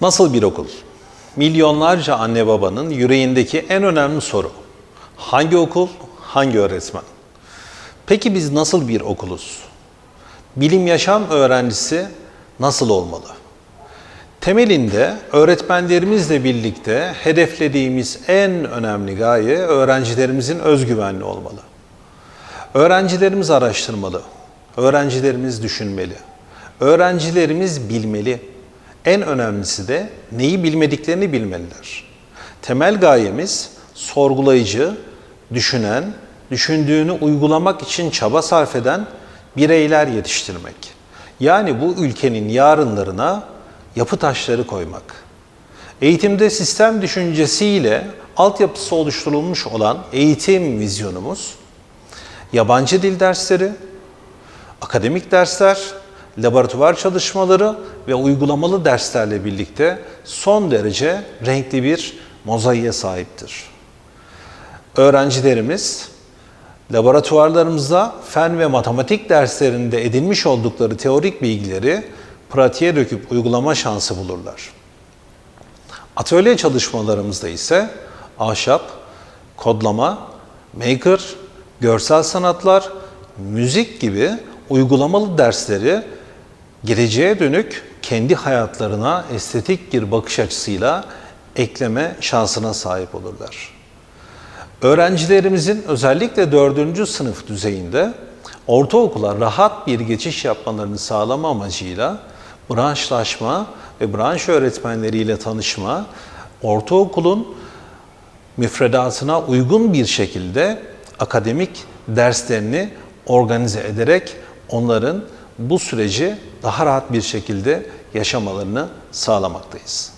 Nasıl bir okul? Milyonlarca anne babanın yüreğindeki en önemli soru. Hangi okul, hangi öğretmen? Peki biz nasıl bir okuluz? Bilim yaşam öğrencisi nasıl olmalı? Temelinde öğretmenlerimizle birlikte hedeflediğimiz en önemli gaye öğrencilerimizin özgüvenli olmalı. Öğrencilerimiz araştırmalı, öğrencilerimiz düşünmeli, öğrencilerimiz bilmeli. En önemlisi de neyi bilmediklerini bilmeliler. Temel gayemiz sorgulayıcı, düşünen, düşündüğünü uygulamak için çaba sarf eden bireyler yetiştirmek. Yani bu ülkenin yarınlarına yapı taşları koymak. Eğitimde sistem düşüncesiyle altyapısı oluşturulmuş olan eğitim vizyonumuz yabancı dil dersleri, akademik dersler, laboratuvar çalışmaları ve uygulamalı derslerle birlikte son derece renkli bir mozaiğe sahiptir. Öğrencilerimiz laboratuvarlarımızda fen ve matematik derslerinde edinmiş oldukları teorik bilgileri pratiğe döküp uygulama şansı bulurlar. Atölye çalışmalarımızda ise ahşap, kodlama, maker, görsel sanatlar, müzik gibi uygulamalı dersleri geleceğe dönük kendi hayatlarına estetik bir bakış açısıyla ekleme şansına sahip olurlar. Öğrencilerimizin özellikle 4. sınıf düzeyinde ortaokula rahat bir geçiş yapmalarını sağlama amacıyla branşlaşma ve branş öğretmenleriyle tanışma, ortaokulun müfredatına uygun bir şekilde akademik derslerini organize ederek onların bu süreci daha rahat bir şekilde yaşamalarını sağlamaktayız.